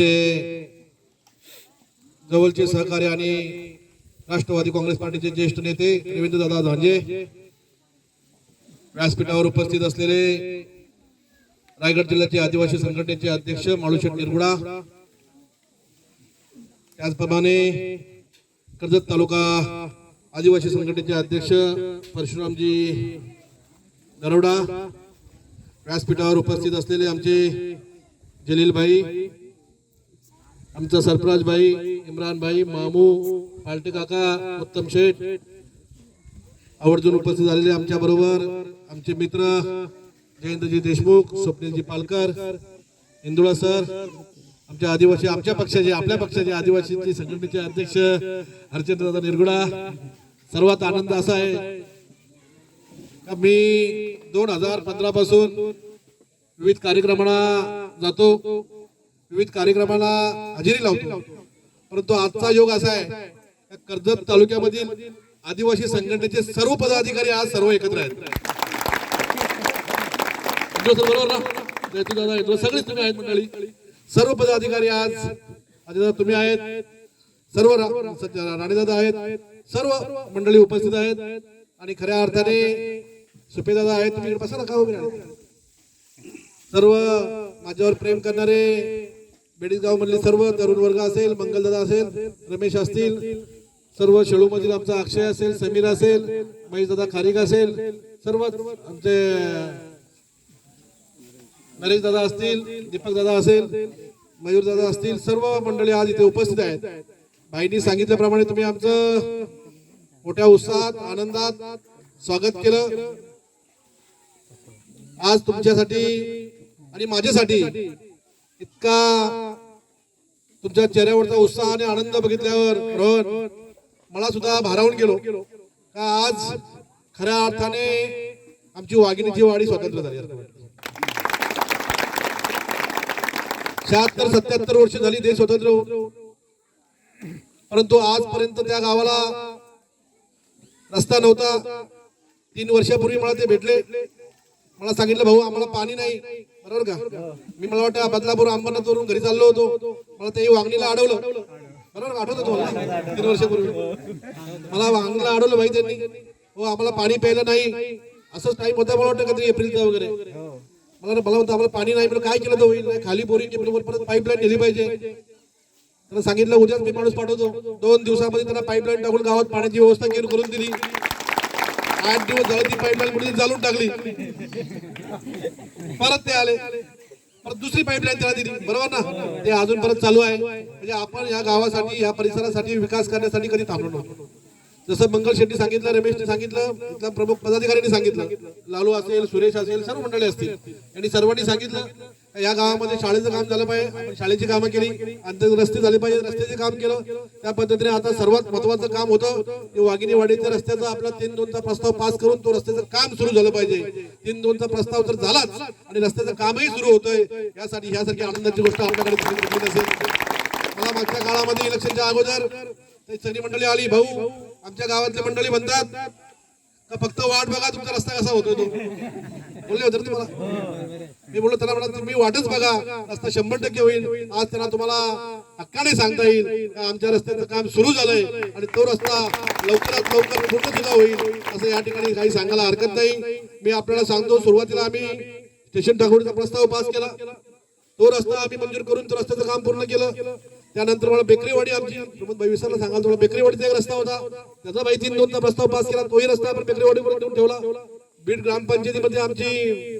आमचे जवळचे सहकारी आणि राष्ट्रवादी काँग्रेस पार्टीचे ज्येष्ठ नेते रवींद्रदादा झांजे व्यासपीठावर उपस्थित असलेले रायगड जिल्ह्याचे आदिवासी संघटनेचे अध्यक्ष माळूशेठ निरगुडा त्याचप्रमाणे कर्जत तालुका आदिवासी संघटनेचे अध्यक्ष परशुरामजी नरवडा व्यासपीठावर उपस्थित असलेले आमचे जलीलभाई आमचा सरफराजभाई इम्रानभाई मामू पालटे काका उत्तम शेठ आवर्जून उपस्थित झालेले आमच्या बरोबर आमचे मित्र जयंतजी देशमुख स्वप्नीलजी पालकर इंदुळा सर आमच्या आदिवासी आमच्या पक्षाचे आपल्या पक्षाचे आदिवासींचे संघटनेचे अध्यक्ष हरचंद्रदादा निरगुडा सर्वात आनंद असा आहे का मी दोन हजार पंधरा पासून विविध कार्यक्रमांना जातो. विविध कार्यक्रमाला हजेरी लावतो. परंतु आजचा योग असा आहे कर्जत तालुक्यामधील आदिवासी संघटनेचे सर्व पदाधिकारी आज सर्व एकत्र आहेत. बरोबर ना सगळेच तुम्ही आहेत मंडळी. सर्व पदाधिकारी आज दादा तुम्ही आहेत. सर्व सध्या राणेदादा आहेत. सर्व मंडळी उपस्थित आहेत. आणि खऱ्या अर्थाने सुपेदादा आहेत तुम्ही बसा ना का सर्व माझ्यावर प्रेम करणारे बेडीगाव सर्व तरुण वर्ग असेल मंगलदादा असेल रमेश असतील सर्व शेळू मधील आमचा अक्षय असेल समीर असेल महेशदादा खारिक असेल सर्व आमचे नरेश दादा असतील दीपक दादा असेल मयूर दादा असतील सर्व मंडळी आज इथे उपस्थित आहेत. भाईनी सांगितल्याप्रमाणे तुम्ही आमचं मोठ्या उत्साहात आनंदात स्वागत केलं. आज तुमच्यासाठी आणि माझ्यासाठी इतका तुमच्या चेहऱ्यावरचा उत्साह आणि आनंद बघितल्यावर रोहन मला सुद्धा भारावून गेलो. का आज खऱ्या अर्थाने आमची वाघिणीची वाडी स्वतंत्र झाली शहात्तर सत्याहत्तर वर्ष झाली देश स्वतंत्र परंतु आजपर्यंत त्या गावाला रस्ता नव्हता. तीन वर्षापूर्वी मला ते भेटले. मला सांगितलं भाऊ आम्हाला पाणी नाही. बरोबर का? मी मला वाटतं बदलापूर अंबरनाथ वरून घरी चाललो होतो. मला ते वांगणीला अडवलं. बरोबर आठवत आठवतं तुम्हाला? तीन वर्षापूर्वी. मला वांगणीला अडवलं भाई त्यांनी. हो आम्हाला पाणी प्यायला नाही. असंच टाईम होता मला वाटतं कधी एप्रिलचा वगैरे. मला मला म्हणतो आम्हाला पाणी नाही म्हणून काय केलं तर होईल? नाही, खाली बोरिंग बरोबर परत पाईपलाईन दिली पाहिजे. त्यांना सांगितलं उद्याच मी माणूस पाठवतो. दोन दिवसामध्ये त्यांना पाईपलाईन टाकून गावात पाण्याची व्यवस्था केली करून दिली. आठ दिवस झालं ती पाईपलाईन कुठे चालून टाकली. परत ते आले. परत दुसरी पाईपलाईन त्याला दिली. बरोबर ना? ते अजून परत चालू आहे. म्हणजे आपण या गावासाठी या परिसरासाठी विकास करण्यासाठी कधी थांबलो नव्हतो. जसं मंगल शेट्टी सांगितलं रमेशने सांगितलं इथल्या प्रमुख पदाधिकाऱ्यांनी सांगितलं. लालू असेल सुरेश असेल सर्व मंडळी असतील. यांनी सर्वांनी सांगितलं या गावामध्ये शाळेचं काम झालं पाहिजे. शाळेची कामं केली. आणि रस्ते झाले पाहिजे. रस्त्याचे काम केलं. त्या पद्धतीने आता सर्वात महत्वाचं काम होतं की वाघिणी वाडीच्या रस्त्याचा आपला तीन दोनचा प्रस्ताव पास करून तो रस्त्याचं काम सुरू झालं पाहिजे. तीन दोनचा प्रस्ताव तर झालाच आणि रस्त्याचं कामही सुरू होतंय. यासाठी ह्यासारखी आनंदाची गोष्ट आपल्याकडे असेल. मला मागच्या काळामध्ये इलेक्शनच्या अगोदर ते सगळी मंडळी आली. भाऊ आमच्या गावातले मंडळी म्हणतात का फक्त वाट बघा तुमचा रस्ता कसा होतो तो? बोलले होते तुम्हाला मी बोललो त्याला म्हणा तुम्ही वाटच बघा. रस्ता शंभर टक्के होईल. आज त्यांना तुम्हाला हक्काने सांगता येईल आमच्या रस्त्याचं काम सुरू झालंय आणि तो रस्ता लवकरात लवकर पूर्ण सुद्धा होईल? असं या ठिकाणी काही सांगायला हरकत नाही. मी आपल्याला सांगतो सुरुवातीला आम्ही स्टेशन ठाकूरचा प्रस्ताव पास केला. तो रस्ता आम्ही मंजूर करून तो रस्त्याचं काम पूर्ण केलं. त्यानंतर मला बेकरीवाडी आमची प्रमोद विसरला सांगाल तुम्हाला बेकरीवाडीचा एक रस्ता होता. त्याचा बाई तीन दोनचा प्रस्ताव पास केला तोही रस्ता आपण बेकरीवाडीवर देऊन ठेवला. बीड ग्रामपंचायतीमध्ये आमची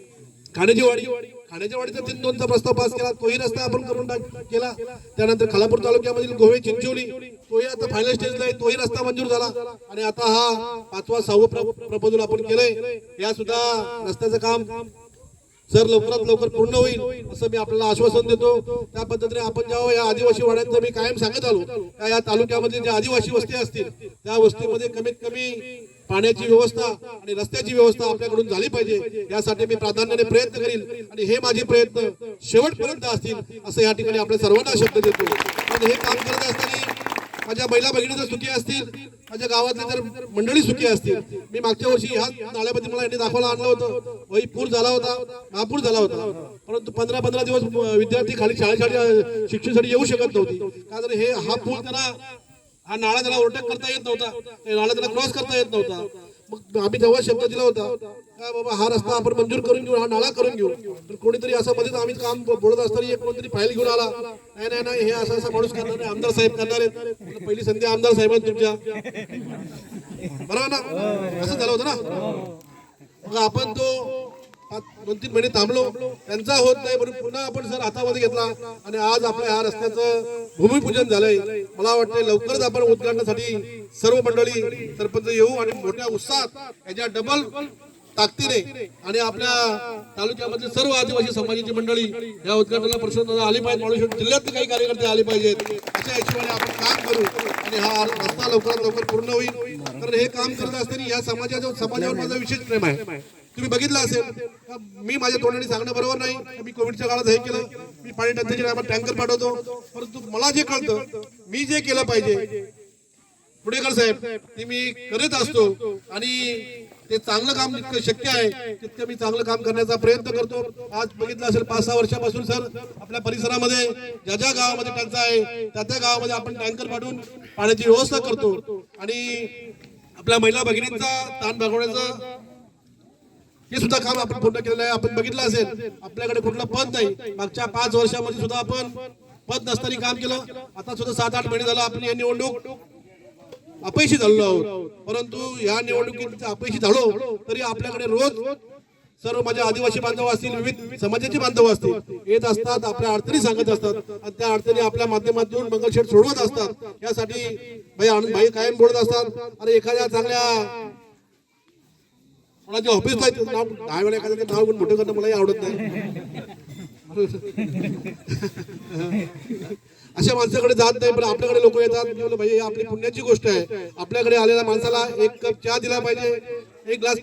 खाण्याची वाडी खाण्याच्या वाडीचा तीन दोनचा प्रस्ताव पास केला तोही रस्ता आपण करून टाक- केला. त्यानंतर खालापूर तालुक्यामधील गोवे चिंचोली तोही आता फायनल स्टेजला आहे तोही रस्ता मंजूर झाला. आणि आता हा पाचवा सहावं प्रपोजल आपण केलंय. या सुद्धा रस्त्याचं काम सर लवकरात लवकर पूर्ण होईल असं मी आपल्याला आश्वासन देतो. त्या पद्धतीने आपण जेव्हा या आदिवासी वाड्यांचं मी कायम सांगत आलो त्या या तालुक्यामध्ये ज्या आदिवासी वस्ती असतील त्या वस्तीमध्ये कमीत कमी पाण्याची व्यवस्था आणि रस्त्याची व्यवस्था आपल्याकडून झाली पाहिजे. यासाठी मी प्राधान्याने प्रयत्न करील आणि हे माझे प्रयत्न शेवटपर्यंत असतील असं या ठिकाणी आपल्या सर्वांना शब्द देतो. आणि हे काम करत असताना माझ्या महिला भगिनी जर सुखी असतील माझ्या गावातले जर मंडळी सुखी असतील मी मागच्या वर्षी ह्या नाळ्यामध्ये मला यांनी दाखवायला आणलं होतं. वही पूर झाला होता महापूर झाला होता. परंतु पंधरा पंधरा दिवस विद्यार्थी खाली शाळेसाठी शिक्षणासाठी येऊ शकत नव्हती. का तर हे हा पूर त्यांना हा नाळा त्याला ओरटक करता येत नव्हता नाळा त्याला क्रॉस करता येत नव्हता. मग आम्ही तेव्हा शब्द दिला होता काय बाबा हा रस्ता आपण मंजूर करून घेऊ हा नाळा करून घेऊ. तर कोणीतरी असं मध्ये आम्ही काम बोलत असताना एक कोणतरी फाईल घेऊन आला. नाही नाही नाही हे असं असं माणूस करणार नाही आमदार साहेब करणार आहेत. पहिली संधी आमदार साहेबांनी तुमच्या. बरोबर ना? असं झालं होतं ना? मग आपण तो दोन तीन महिने थांबलो. त्यांचा होत नाही म्हणून पुन्हा आपण सर हातामध्ये घेतला. आणि आज आपल्या ह्या रस्त्याचं भूमिपूजन झालंय. मला वाटतंय लवकरच आपण उद्घाटनासाठी सर्व मंडळी सरपंच येऊ आणि मोठ्या उत्साहात याच्या डबल ताकदीने आणि आपल्या तालुक्यामधले सर्व आदिवासी समाजाची मंडळी या उद्घाटनाला प्रश्न आली पाहिजे माणूस जिल्ह्यातले काही कार्यकर्ते आले पाहिजेत. अशा हिशोबाने आपण काम करू आणि हा रस्ता लवकरात लवकर पूर्ण होईल. कारण हे काम करत असताना या समाजाच्या समाजावर माझा विशेष प्रेम आहे. तुम्ही बघितलं असेल मी माझ्या तोंडाने सांगणं बरोबर नाही मी कोविडच्या काळात हे केलं मी पाणी टंचाईच्या आपण टँकर पाठवतो. परंतु मला जे कळतं मी जे केलं पाहिजे पुणेकर साहेब ते मी करत असतो आणि ते चांगलं काम जितकं शक्य आहे तितकं मी चांगलं काम करण्याचा प्रयत्न करतो. आज बघितलं असेल पाच सहा वर्षापासून सर आपल्या परिसरामध्ये ज्या ज्या गावामध्ये टंचाई आहे त्या त्या गावामध्ये आपण टँकर पाठवून पाण्याची व्यवस्था करतो. आणि आपल्या महिला भगिनींचा ताण भागवण्याचा हे सुद्धा काम आपण पूर्ण केलेलं आहे. आपण बघितलं असेल आपल्याकडे कुठलं पद नाही. मागच्या पाच वर्षामध्ये सुद्धा आपण पद नसताना काम केलं. आता सुद्धा सात आठ महिने झालं आपण या निवडणूक अपयशी झालो आहोत. परंतु या निवडणुकीत अपयशी झालो तरी आपल्याकडे रोज सर्व माझ्या आदिवासी बांधव असतील विविध समाजाचे बांधव असतील येत असतात आपल्या अडचणी सांगत असतात. आणि त्या अडचणी आपल्या माध्यमातून मंगलशेठ सोडवत असतात. यासाठी भाई आनंद भाई कायम बोलत असतात. अरे एखाद्या चांगल्या कोणाच्या ऑफिसला आहे त्याचं नाव दहा वेळा एखाद्याचे नाव घेऊन मोठं करणं मलाही आवडत नाही. अशा माणसाकडे जात नाही पण आपल्याकडे लोक येतात. मी म्हणलं, भाई आपली पुण्याची गोष्ट आहे. आपल्याकडे आलेल्या माणसाला एक कप चहा दिला पाहिजे एक ग्लास